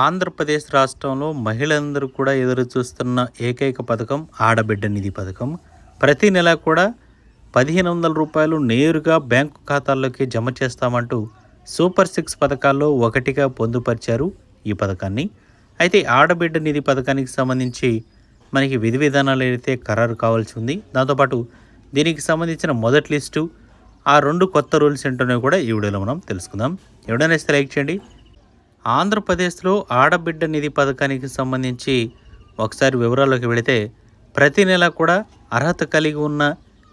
ఆంధ్రప్రదేశ్ రాష్ట్రంలో మహిళలందరూ కూడా ఎదురు చూస్తున్న ఏకైక పథకం ఆడబిడ్డ నిధి పథకం. ప్రతి నెల కూడా పదిహేను వందల రూపాయలు నేరుగా బ్యాంకు ఖాతాల్లోకి జమ చేస్తామంటూ సూపర్ సిక్స్ పథకాల్లో ఒకటిగా పొందుపరిచారు ఈ పథకాన్ని. అయితే ఆడబిడ్డ నిధి పథకానికి సంబంధించి మనకి విధి విధానాలు అయితే ఖరారు కావాల్సి ఉంది దాంతోపాటు దీనికి సంబంధించిన మొదటి లిస్టు ఆ రెండు కొత్త రూల్స్ ఏంటో కూడా ఈ వీడియోలో మనం తెలుసుకుందాం. ఎవడైనా ఇస్తే లైక్ చేయండి ఆంధ్రప్రదేశ్లో ఆడబిడ్డ నిధి పథకానికి సంబంధించి ఒకసారి వివరాల్లోకి వెళితే ప్రతి నెల కూడా అర్హత కలిగి ఉన్న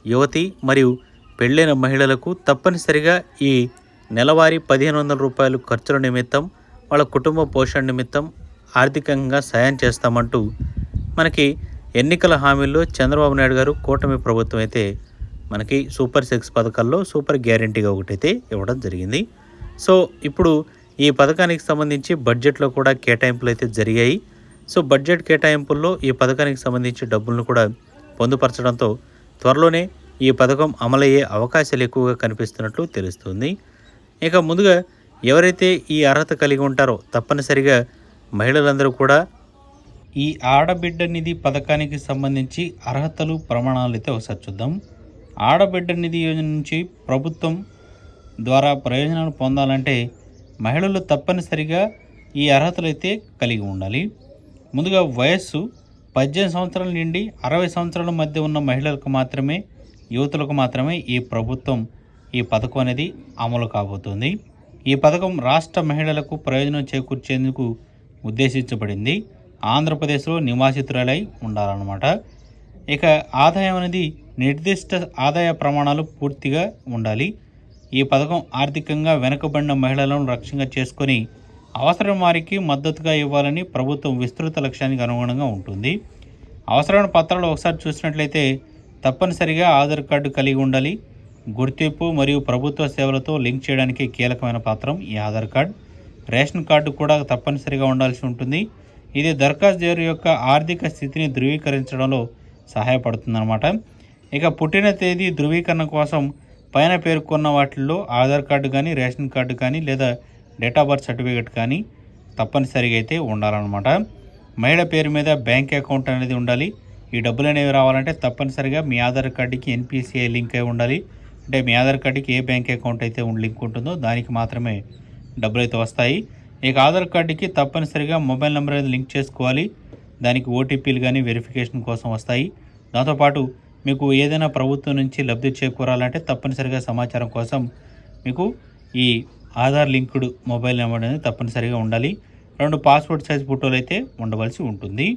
యువతి మరియు పెళ్ళైన మహిళలకు తప్పనిసరిగా ఈ నెలవారీ పదిహేను వందల రూపాయలు ఖర్చుల నిమిత్తం వాళ్ళ కుటుంబ పోషణ నిమిత్తం ఆర్థికంగా సాయం చేస్తామంటూ మనకి ఎన్నికల హామీల్లో చంద్రబాబు నాయుడు గారు కూటమి ప్రభుత్వం అయితే మనకి సూపర్ సిక్స్ పథకాల్లో సూపర్ గ్యారంటీగా ఒకటైతే ఇవ్వడం జరిగింది. సో ఇప్పుడు ఈ పథకానికి సంబంధించి బడ్జెట్లో కూడా కేటాయింపులు అయితే జరిగాయి. సో బడ్జెట్ కేటాయింపుల్లో ఈ పథకానికి సంబంధించి డబ్బులను కూడా పొందుపరచడంతో త్వరలోనే ఈ పథకం అమలయ్యే అవకాశాలు ఎక్కువగా కనిపిస్తున్నట్లు తెలుస్తుంది. ఇక ముందుగా ఎవరైతే ఈ అర్హత కలిగి ఉంటారో తప్పనిసరిగా మహిళలందరూ కూడా ఈ ఆడబిడ్డ నిధి పథకానికి సంబంధించి అర్హతలు ప్రమాణాలు అయితే ఒకసారి చూద్దాం. ఆడబిడ్డ నిధి యోజన నుంచి ప్రభుత్వం ద్వారా ప్రయోజనాలు పొందాలంటే మహిళలు తప్పనిసరిగా ఈ అర్హతలు అయితే కలిగి ఉండాలి. ముందుగా వయస్సు పద్దెనిమిది సంవత్సరాల నుండి అరవై సంవత్సరాల మధ్య ఉన్న మహిళలకు మాత్రమే యువతులకు మాత్రమే ఈ ప్రభుత్వం ఈ పథకం అనేది అమలు కాబోతుంది. ఈ పథకం రాష్ట్ర మహిళలకు ప్రయోజనం చేకూర్చేందుకు ఉద్దేశించబడింది. ఆంధ్రప్రదేశ్లో నివాసితురాలై ఉండాలన్నమాట. ఇక ఆదాయం అనేది నిర్దిష్ట ఆదాయ ప్రమాణాలు పూర్తిగా ఉండాలి. ఈ పథకం ఆర్థికంగా వెనుకబడిన మహిళలను రక్షణగా చేసుకొని అవసరం వారికి మద్దతుగా ఇవ్వాలని ప్రభుత్వం విస్తృత లక్ష్యానికి అనుగుణంగా ఉంటుంది. అవసరమైన పత్రాలు ఒకసారి చూసినట్లయితే తప్పనిసరిగా ఆధార్ కార్డు కలిగి ఉండాలి. గుర్తింపు మరియు ప్రభుత్వ సేవలతో లింక్ చేయడానికి కీలకమైన పత్రం ఈ ఆధార్ కార్డ్. రేషన్ కార్డు కూడా తప్పనిసరిగా ఉండాల్సి ఉంటుంది. ఇది దరఖాస్తుదారు యొక్క ఆర్థిక స్థితిని ధృవీకరించడంలో సహాయపడుతుందన్నమాట. ఇక పుట్టిన తేదీ ధృవీకరణ కోసం పైన పేర్కొన్న వాటిల్లో ఆధార్ కార్డు కానీ రేషన్ కార్డు కానీ లేదా డేట్ ఆఫ్ బర్త్ సర్టిఫికేట్ కానీ తప్పనిసరిగా అయితే ఉండాలన్నమాట. మహిళ పేరు మీద బ్యాంక్ అకౌంట్ అనేది ఉండాలి. ఈ డబ్బులు అనేవి రావాలంటే తప్పనిసరిగా మీ ఆధార్ కార్డుకి ఎన్పిసిఐ లింక్ అయి ఉండాలి. అంటే మీ ఆధార్ కార్డుకి ఏ బ్యాంక్ అకౌంట్ అయితే లింక్ ఉంటుందో దానికి మాత్రమే డబ్బులు అయితే వస్తాయి. ఇక ఆధార్ కార్డుకి తప్పనిసరిగా మొబైల్ నెంబర్ అనేది లింక్ చేసుకోవాలి. దానికి ఓటీపీలు కానీ వెరిఫికేషన్ కోసం వస్తాయి. దాంతోపాటు మీకు ఏదైనా ప్రభుత్వం నుంచి లబ్ధి చేకూరాలంటే తప్పనిసరిగా సమాచారం కోసం మీకు ఈ ఆధార్ లింక్డ్ మొబైల్ నెంబర్ అనేది తప్పనిసరిగా ఉండాలి. రెండు పాస్పోర్ట్ సైజ్ ఫోటోలు అయితే ఉండవలసి ఉంటుంది.